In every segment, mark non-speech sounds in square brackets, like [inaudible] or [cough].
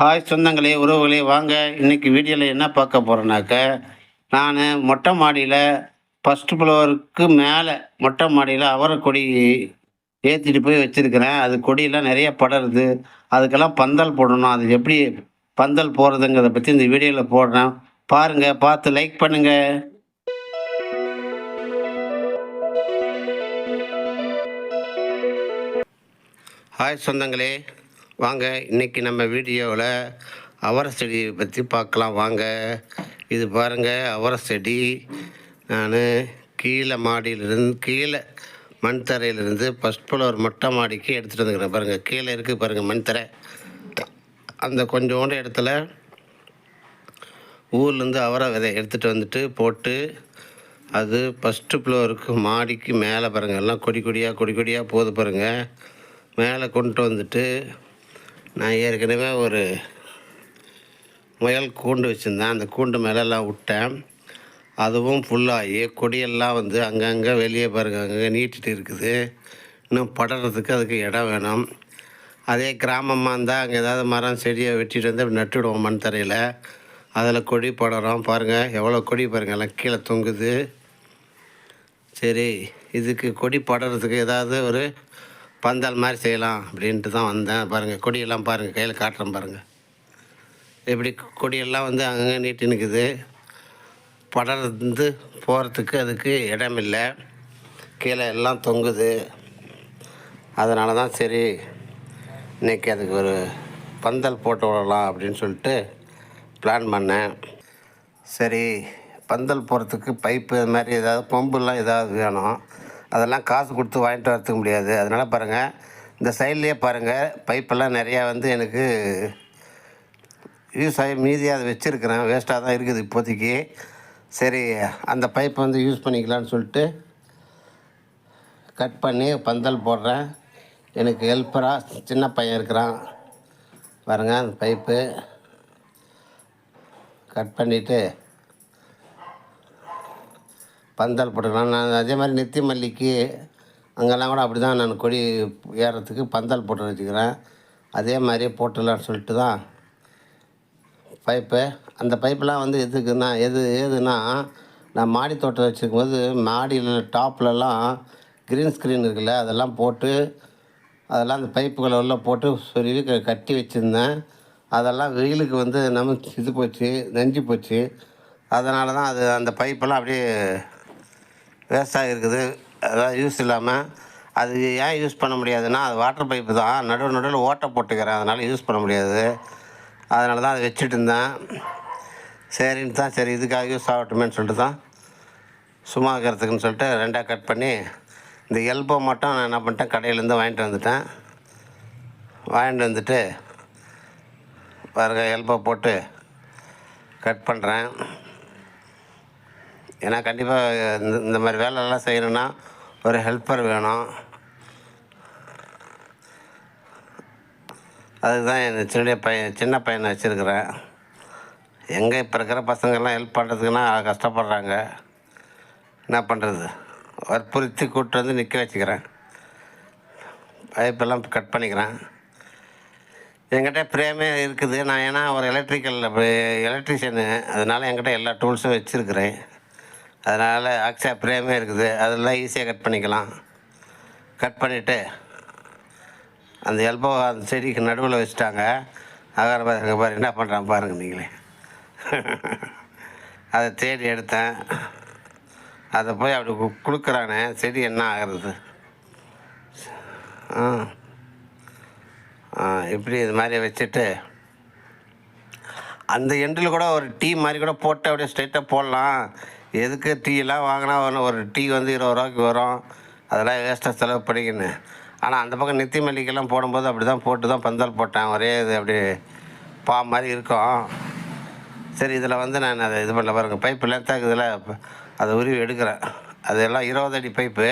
Hi சொந்தங்களே உறவுகளே வாங்க. இன்னைக்கு வீடியோவில் என்ன பார்க்க போகிறேன்னாக்க நான் மொட்டை மாடியில் ஃபஸ்ட் ஃப்ளோருக்கு மேலே மொட்டை மாடியில் அவரை கொடி ஏற்றிட்டு போய் வச்சுருக்கிறேன். அது கொடியெல்லாம் நிறைய படருது. அதுக்கெல்லாம் பந்தல் போடணும். அது எப்படி பந்தல் போடுறதுங்கிறத பற்றி இந்த வீடியோவில் போடுறேன். பாருங்கள் பார்த்து லைக் பண்ணுங்கள் ஹாய் சொந்தங்களே. வாங்க இன்னைக்கு நம்ம வீடியோவில் அவரை செடியை பற்றி பார்க்கலாம். வாங்க இது பாருங்கள் அவரை செடி. நான் கீழே மாடியிலிருந்து கீழே மண் தரையிலிருந்து ஃபஸ்ட் ஃப்ளோர் மொட்டை மாடிக்கு எடுத்துகிட்டு வந்துக்கிறேன். பாருங்கள் கீழே இருக்குது பாருங்கள் மண் தரை. அந்த கொஞ்சோண்டு இடத்துல ஊர்லேருந்து அவரை விதை எடுத்துகிட்டு வந்துட்டு போட்டு அது ஃபஸ்ட்டு ஃப்ளோருக்கு மாடிக்கு மேலே பாருங்கள் எல்லாம் கொடி கொடியாக கொடி கொடியாக போகுது பாருங்கள் மேலே கொண்டு வந்துட்டு நான் ஏற்கனவே ஒரு முயல் கூண்டு வச்சுருந்தேன். அந்த கூண்டு மேலெல்லாம் விட்டேன். அதுவும் ஃபுல்லாகி கொடியெல்லாம் வந்து அங்கங்கே வெளியே பாருங்கள் அங்கங்கே நீட்டிட்டு இருக்குது. இன்னும் படறதுக்கு அதுக்கு இடம் வேணும். அதே கிராமமாக இருந்தால் அங்கே ஏதாவது மரம் செடியை வெட்டிட்டு வந்து நட்டுவிடுவோம் மண் தரையில். அதில் கொடி படறோம். பாருங்கள் எவ்வளோ கொடி பாருங்கள் எல்லாம் கீழே தொங்குது. சரி இதுக்கு கொடி படறதுக்கு ஏதாவது ஒரு பந்தல் மாதிரி செய்யலாம் அப்படின்ட்டு தான் வந்தேன். பாருங்கள் கொடியெல்லாம் பாருங்கள் கையில் காட்டுறேன் பாருங்கள் இப்படி கொடியெல்லாம் வந்து அங்கங்கே நீட்டி நிற்குது படர்ந்து போகிறதுக்கு அதுக்கு இடம் இல்லை. கீழே எல்லாம் தொங்குது. அதனால தான் சரி இன்னைக்கு அதுக்கு ஒரு பந்தல் போட்டு விடலாம் அப்படின்னு சொல்லிட்டு பிளான் பண்ணேன். சரி பந்தல் போகிறதுக்கு பைப்பு இது மாதிரி ஏதாவது பம்புலாம் ஏதாவது வேணும். அதெல்லாம் காசு கொடுத்து வாங்கிட்டு வரத்துக்கு முடியாது. அதனால் பாருங்கள் இந்த சைட்லேயே பாருங்கள் பைப்பெல்லாம் நிறையா வந்து எனக்கு யூஸ் ஆகி மீதியாக அதை வச்சுருக்கிறேன். வேஸ்ட்டாக தான் இருக்குது இப்போதைக்கு. சரி அந்த பைப்பை வந்து யூஸ் பண்ணிக்கலான்னு சொல்லிட்டு கட் பண்ணி பந்தல் போடுறேன். எனக்கு ஹெல்ப்பராக சின்ன பையன் இருக்கிறான். பாருங்கள் அந்த பைப்பு கட் பண்ணிவிட்டு பந்தல் போட்டுக்கலாம். நான் அதே மாதிரி நெத்தி மல்லிக்கு அங்கெல்லாம் கூட அப்படி தான் நான் கொடி ஏறுறதுக்கு பந்தல் போட்டு வச்சுக்கிறேன். அதே மாதிரியே போட்டுடலான்னு சொல்லிட்டு தான் பைப்பு. அந்த பைப்பெலாம் வந்து எதுக்குன்னா எது ஏதுன்னா நான் மாடி தோட்டம் வச்சுருக்கும் போது மாடியில் டாப்லலாம் க்ரீன் ஸ்க்ரீன் இருக்குல்ல அதெல்லாம் போட்டு அதெல்லாம் அந்த பைப்புகளை உள்ள போட்டு சொருவி கட்டி வச்சுருந்தேன். அதெல்லாம் வெயிலுக்கு வந்து நம்ம இது போச்சு நெஞ்சு போச்சு. அதனால தான் அது அந்த பைப்பெல்லாம் அப்படியே வேஸ்ட்டாக இருக்குது. அதாவது யூஸ் இல்லாமல் அது ஏன் யூஸ் பண்ண முடியாதுன்னா அது வாட்டர் பைப்பு தான். நடுவு நடுவில் ஓட்டை போட்டுக்கிறேன். அதனால் யூஸ் பண்ண முடியாது. அதனால தான் அதை வச்சுட்டு இருந்தேன். சரின்னு தான் சரி இதுக்காக யூஸ் ஆகட்டுமேன்னு சொல்லிட்டு தான் சும்மா இருக்கிறதுக்குன்னு சொல்லிட்டு ரெண்டாக கட் பண்ணி இந்த எல்போ மட்டும் நான் என்ன பண்ணிட்டேன் கடையிலேருந்து வாங்கிட்டு வந்துட்டேன். வாங்கிட்டு வந்துட்டு பாருங்கள் எல்போ போட்டு கட் பண்ணுறேன் ஏன்னா கண்டிப்பாக இந்த இந்த மாதிரி வேலையெல்லாம் செய்யணுன்னா ஒரு ஹெல்ப்பர் வேணும். அதுக்கு தான் என் சின்ன பையன் சின்ன பையனை வச்சுருக்கிறேன். எங்கே இப்போ இருக்கிற பசங்கள்லாம் ஹெல்ப் பண்ணுறதுக்குன்னா கஷ்டப்படுறாங்க. என்ன பண்ணுறது வற்புறுத்தி கூப்பிட்டு வந்து நிற்க வச்சுக்கிறேன். பைப்பெல்லாம் கட் பண்ணிக்கிறேன். என்கிட்ட பிரேமே இருக்குது. நான் ஏன்னா ஒரு எலக்ட்ரிக்கல் எலக்ட்ரிஷியனு அதனால் என்கிட்ட எல்லா டூல்ஸும் வச்சுருக்கிறேன். அதனால் அக்ஷா பிரேமே இருக்குது. அதெல்லாம் ஈஸியாக கட் பண்ணிக்கலாம். கட் பண்ணிவிட்டு அந்த எல்போ அந்த செடிக்கு நடுவில் வச்சுட்டாங்க. அகர பாருங்க பாரு என்ன பண்ணுறான் பாருங்கள் நீங்களே. [laughs] அதை தேடி எடுத்தேன். அதை போய் அப்படி கொடுக்குறானே செடி என்ன ஆகிறது? ஆ. ஆ இப்படி இது மாதிரி வச்சுட்டு அந்த எண்டில் கூட ஒரு டீ மாதிரி கூட போட்டு அப்படியே ஸ்ட்ரைட்டாக போடலாம். எதுக்கு டீயெல்லாம் வாங்கினா ஒன்று ஒரு டீ வந்து இருபது ரூபாய்க்கு வரும்? அதெல்லாம் வேஸ்ட்டாக செலவு பண்ணிக்கின்னு. ஆனால் அந்த பக்கம் நித்தி மல்லிகைலாம் போடும்போது அப்படி தான் போட்டு தான் பந்தல் போட்டேன். ஒரே இது அப்படியே பா மாதிரி இருக்கும். சரி இதில் வந்து நான் அதை இது பண்ண பாருங்கள் பைப்பு லென்த்தாக இதில் அதை உருவி எடுக்கிறேன். அதெல்லாம் இருபது அடி பைப்பு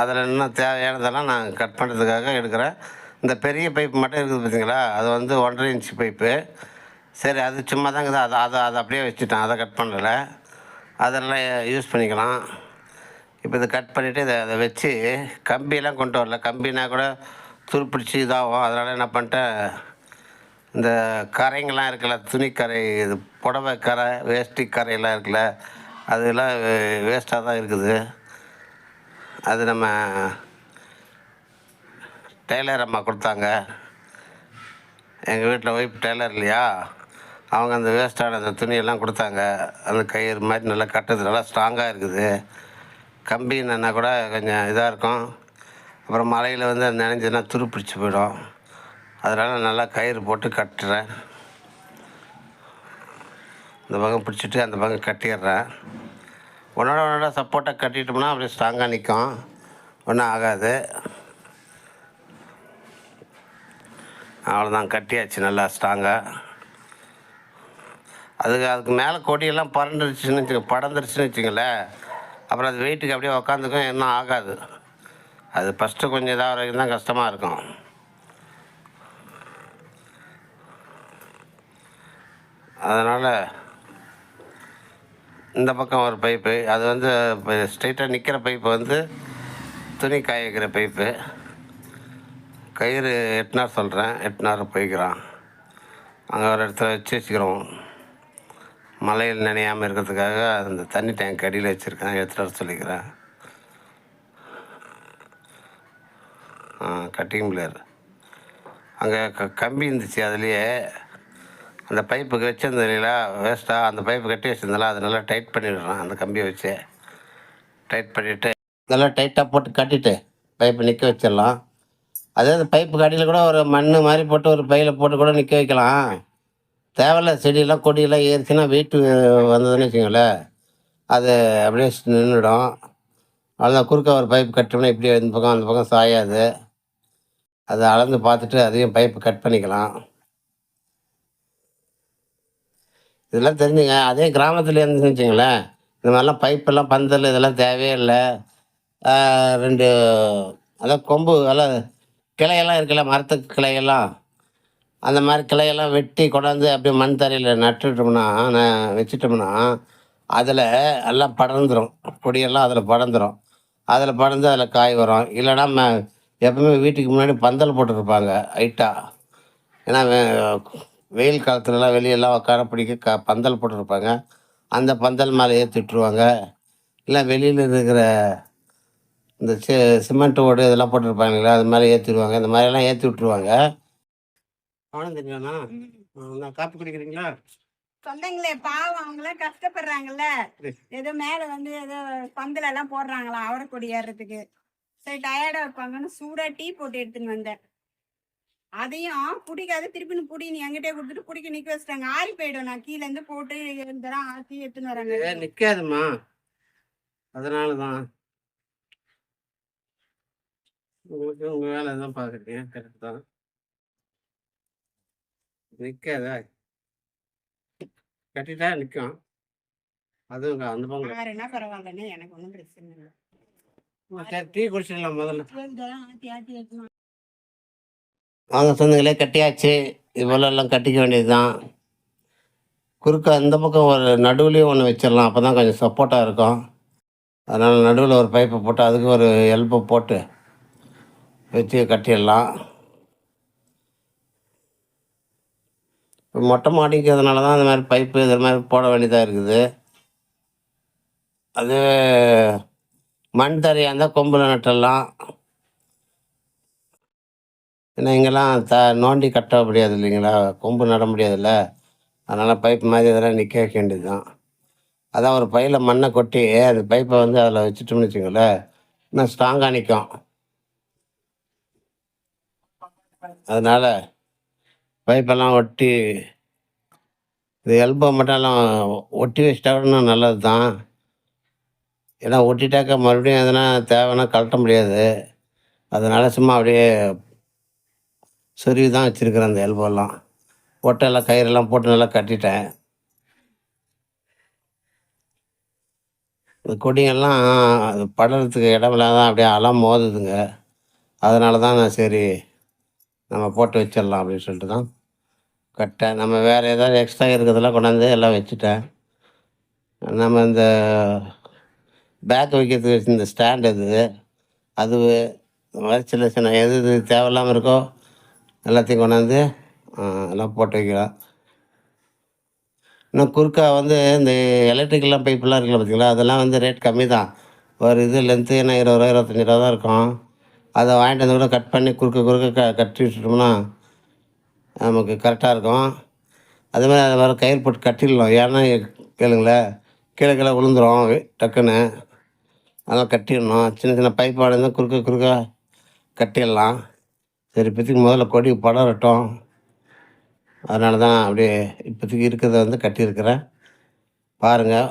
அதில் இன்னும் தேவையானதெல்லாம் நான் கட் பண்ணுறதுக்காக எடுக்கிறேன். இந்த பெரிய பைப் மட்டும் இருக்குது பார்த்தீங்களா அது வந்து ஒன்றரை இன்ச் பைப்பு சரி அது சும்மா தாங்க அதை அதை அதை அப்படியே வச்சுட்டேன். அதை கட் பண்ணலை. அதெல்லாம் யூஸ் பண்ணிக்கலாம். இப்போ இதை கட் பண்ணிவிட்டு இதை அதை வச்சு கம்பியெல்லாம் கொண்டு வரல. கம்பினா கூட துருப்பிடிச்சு இதாகும். அதனால் என்ன பண்ணிட்டேன் இந்த கரைங்கெல்லாம் இருக்குல்ல துணிக்கரை இது புடவை கரை வேஷ்டி கரையெல்லாம் இருக்குல்ல அதெல்லாம் வேஸ்ட்டாக தான் இருக்குது. அது நம்ம டெய்லர் அம்மா கொடுத்தாங்க. எங்கள் வீட்டில் ஒய்ஃப் டெய்லர் இல்லையா? அவங்க அந்த வேஸ்ட்டான அந்த துணியெல்லாம் கொடுத்தாங்க. அந்த கயிறு மாதிரி நல்லா கட்டுறது நல்லா ஸ்ட்ராங்காக இருக்குது. கம்பின்னா கூட கொஞ்சம் இதாக இருக்கும். அப்புறம் மலையில் வந்து அது நனைஞ்சதுன்னா துரு பிடிச்சி போயிடும். அதனால் நல்லா கயிறு போட்டு கட்டுறேன். இந்த பக்கம் பிடிச்சிட்டு அந்த பக்கம் கட்டிடுறேன். உன்னோட உன்னோட சப்போர்ட்டாக கட்டிட்டோம்னா அப்படியே ஸ்ட்ராங்காக நிற்கும் ஒன்றும் ஆகாது. அவ்வளோதான் கட்டியாச்சு நல்லா ஸ்ட்ராங்காக அதுக்கு அதுக்கு மேலே கொடியெல்லாம் பறந்துருச்சுன்னு வச்சுக்க படந்துருச்சுன்னு வச்சுங்களேன் அப்புறம் அது வெயிட்டுக்கு அப்படியே உக்காந்துக்கும் என்ன ஆகாது. அது ஃபஸ்ட்டு கொஞ்சம் இதாக வரைக்கும் தான் கஷ்டமாக இருக்கும். அதனால் இந்த பக்கம் ஒரு பைப்பு அது வந்து ஸ்ட்ரைட்டாக நிற்கிற பைப்பு வந்து துணி காய வைக்கிற பைப்பு. கயிறு எட்டுநாள் சொல்கிறேன் எட்டுனார் போய்க்கிறான். அங்கே ஒரு இடத்துல வச்சு வச்சுக்கிறோம். மழையில் நனையாமல் இருக்கிறதுக்காக அந்த தண்ணி டேங்க் அடியில் வச்சுருக்கேன். எடுத்துகிட்டு வர சொல்லிக்கிறேன். கட்டிங் பிளேயர் அங்கே க கம்பி இருந்துச்சு. அதுலேயே அந்த பைப்புக்கு வச்சிருந்தது இல்லைங்களா வேஸ்ட்டாக அந்த பைப்பு கட்டி வச்சிருந்தால அதை நல்லா டைட் பண்ணிடுறேன் அந்த கம்பியை வச்சு. டைட் பண்ணிவிட்டு நல்லா டைட்டாக போட்டு கட்டிட்டு பைப்பை நிற்க வச்சிடலாம். அதே அந்த பைப்பு கடியில் கூட ஒரு மண் மாதிரி போட்டு ஒரு பையில் போட்டு கூட நிற்க வைக்கலாம். தேவையில்ல செடியெல்லாம் கொடியெல்லாம் ஏறிச்சுன்னா வெயிட்டு வந்ததுன்னு வச்சுங்களேன் அது அப்படியே நின்றுடும். அவ்வளோதான் குறுக்க ஒரு பைப் கட்டோம்னா இப்படி இந்த பக்கம் அந்த பக்கம் சாயாது. அதை அளந்து பார்த்துட்டு அதையும் பைப்பு கட் பண்ணிக்கலாம். இதெல்லாம் தெரிஞ்சுங்க. அதே கிராமத்தில் இருந்துச்சுன்னு வச்சுங்களேன் இந்த மாதிரிலாம் பைப்பெல்லாம் பந்தல் இதெல்லாம் தேவையே இல்லை. ரெண்டு அதான் கொம்பு எல்லாம் கிளையெல்லாம் இருக்குல்ல மரத்துக்கு கிளையெல்லாம். அந்த மாதிரி கிளையெல்லாம் வெட்டி கொண்டாந்து அப்படியே மண் தரையில் நட்டுட்டோம்னா நான் வச்சிட்டோம்னா அதில் எல்லாம் படர்ந்துடும் கொடியெல்லாம் அதில் படர்ந்துடும் அதில் படர்ந்து அதில் காய் வரும். இல்லைன்னா ம எப்பவுமே வீட்டுக்கு முன்னாடி பந்தல் போட்டுருப்பாங்க ஹைட்டாக ஏன்னா வெயில் காலத்துலலாம் வெளியெல்லாம் உட்கார பிடிக்க க பந்தல் போட்டிருப்பாங்க. அந்த பந்தல் மேலே ஏற்றி விட்ருவாங்க இல்லை வெளியில் இருக்கிற இந்த சி சிமெண்ட் ஓடு இதெல்லாம் போட்டிருப்பாங்களா அது மேலே ஏற்றிடுவாங்க இந்த மாதிரியெல்லாம் ஏற்றி விட்ருவாங்க நான் காப்பி குடிக்கிறீங்களா? சொந்தங்களே பாவம் அவங்களாம் கஷ்டப்படுறாங்கல்ல. ஏதோ மேல வந்து ஏதோ பந்தல எல்லாம் போடுறாங்களாம் அவரை கொடி ஏறுறதுக்கு சரி டயர்டா இருப்பாங்கன்னு சூடா டீ போட்டு எடுத்துன்னு வந்தேன். அதையும் பிடிக்காத திருப்பி நீ புடி நீ என்கிட்டயே கொடுத்துட்டு பிடிக்க நிக்க வச்சிட்டாங்க. ஆறி போயிடும் நான் கீழ இருந்து போட்டு தடவை ஆத்தி எடுத்துன்னு வராங்க. நிற்காதுமா அதனால தான் உங்களுக்கு உங்கள் வேலை தான் பார்க்குறீங்க கரெக்ட் தான். நிற்காதா கட்டிட்டா நிற்கும் அதுவும் அந்த பக்கம் ஆறுனா பரவாயில்லன்னு எனக்கு ஒன்றும் பிரச்சனை இல்லை. சரி டீ குடிச்சிடலாம் முதல்ல. இந்த. வாங்க சொந்தங்களே கட்டியாச்சு. இவ்வளோலாம் கட்டிக்க வேண்டியது தான் குறுக்க அந்த பக்கம் ஒரு நடுவுலேயும் ஒன்று வச்சிடலாம். அப்போ தான் கொஞ்சம் சப்போர்ட்டாக இருக்கும். அதனால் நடுவில் ஒரு பைப்பை போட்டு அதுக்கு ஒரு எல்பை போட்டு வச்சு கட்டிடலாம். இப்போ மொட்டை மாடிக்கிறதுனால தான் அந்த மாதிரி பைப்பு இது மாதிரி போட வேண்டியதாக இருக்குது. அது மண் தரையாக இருந்தால் கொம்பில் நட்டலாம் ஏன்னா இங்கெல்லாம் த நோண்டி கட்ட முடியாது இல்லைங்களா? கொம்பு நட முடியாதுல்ல. அதனால் பைப் மாதிரி இதெல்லாம் நிற்க வைக்க வேண்டியது தான் அதான் ஒரு பையில் மண்ணை கொட்டி அந்த பைப்பை வந்து அதில் வச்சுட்டோம்னு வச்சுங்களேன் இன்னும் ஸ்ட்ராங்காக நிற்கும் அதனால் பைப்பெல்லாம் ஒட்டி இது எல்போ மட்டும் எல்லாம் ஒட்டி வச்சிட்டா நல்லது தான் ஏன்னா ஒட்டிட்டாக்கா மறுபடியும் எதனா தேவைன்னா கழட்ட முடியாது. அதனால் சும்மா அப்படியே சொருவி தான் வச்சுருக்கிறேன் அந்த எல்போலாம் ஒட்டெல்லாம் கயிறெல்லாம் போட்டு நல்லா கட்டிட்டேன். இந்த கொடியெல்லாம் அது படறதுக்கு இடம் இல்லாத அப்படியே அலம் மோதுதுங்க அதனால தான் நான் சரி நம்ம போட்டு வச்சிடலாம் அப்படின்னு சொல்லிட்டு தான் கட்டேன். நம்ம வேறு ஏதாவது எக்ஸ்ட்ரா இருக்கிறதெல்லாம் கொண்டாந்து எல்லாம் வச்சுட்டேன். நம்ம இந்த பேக் வைக்கிறதுக்கு இந்த ஸ்டாண்ட் இது அது இந்த மாதிரி சின்ன சின்ன எது எது தேவையில்லாமல் இருக்கோ எல்லாத்தையும் கொண்டாந்து எல்லாம் போட்டு வைக்கலாம். இன்னும் குறுக்கா வந்து இந்த எலக்ட்ரிக்கெல்லாம் பைப்பெல்லாம் இருக்குல்ல பார்த்தீங்களா அதெல்லாம் வந்து ரேட் கம்மி தான் ஒரு இது லென்த்து என்ன இருபது ரூபா இருபத்தஞ்சி ரூபா தான் இருக்கும். அதை வாங்கிட்டு வந்து கூட கட் பண்ணி குறுக்க குறுக்க க கட்டி விட்டுட்டோம்னா நமக்கு கரெக்டாக இருக்கும். அதே மாதிரி அதை வர கயிறு போட்டு கட்டிடலாம். ஏன்னா கேளுங்களேன் கீழே கீழே விழுந்துரும். டக்குன்னு. அதெல்லாம் கட்டிடணும். சின்ன சின்ன பைப் இருந்தால் குறுக்க குறுக்க கட்டிடலாம். சரி இப்போதைக்கு முதல்ல கொடி படரட்டும். அதனால தான் அப்படியே இப்போதைக்கு இருக்கிறத வந்து கட்டியிருக்கிறேன். பாருங்கள்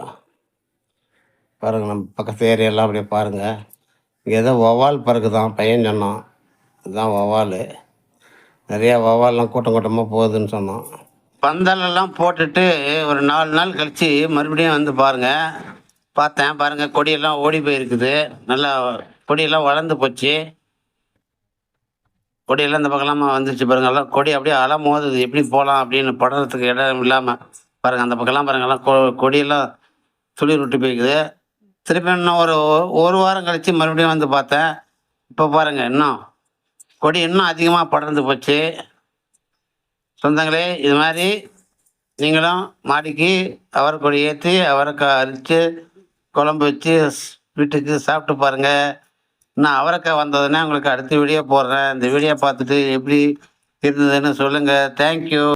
பாருங்கள் நம்ம பக்கத்து ஏரியாலாம் அப்படியே பாருங்கள் ஏதோ வௌவால் பறக்குதான் பையன் சொன்னான். அதுதான் வௌவால். நிறையா வௌவால்லாம் கூட்டம் கூட்டமாக போகுதுன்னு சொன்னோம் பந்தலெல்லாம் போட்டுட்டு ஒரு நாலு நாள் கழித்து மறுபடியும் வந்து பாருங்கள் பார்த்தேன் பாருங்கள் கொடியெல்லாம் ஓடி போயிருக்குது. நல்லா கொடியெல்லாம் வளர்ந்து போச்சு. கொடியெல்லாம் இந்த பக்கம்லாம் வந்துச்சு பாருங்கள் எல்லாம் கொடி அப்படியே அலை மோதுது. எப்படி போகலாம் அப்படின்னு படுறதுக்கு இடம் இல்லாமல் பாருங்கள் அந்த பக்கம்லாம் பாருங்க எல்லாம் கொ கொடியெல்லாம் துளிர் விட்டு போய்க்குது திருப்பி இன்னும் ஒரு ஒரு வாரம் கழித்து மறுபடியும் வந்து பார்த்தேன். இப்போ பாருங்கள் இன்னும் கொடி இன்னும் அதிகமாக படர்ந்து போச்சு. சொந்தங்களே இது மாதிரி நீங்களும் மாடிக்கு அவரை கொடி ஏற்றி அவரைக்காய் அரித்து குழம்பு வச்சு வீட்டுக்கு சாப்பிட்டு பாருங்கள் நான் அவரைக்காய் வந்ததுன்னா உங்களுக்கு அடுத்த வீடியோ போடுறேன். இந்த வீடியோ பார்த்துட்டு எப்படி இருந்ததுன்னு சொல்லுங்கள் தேங்க்யூ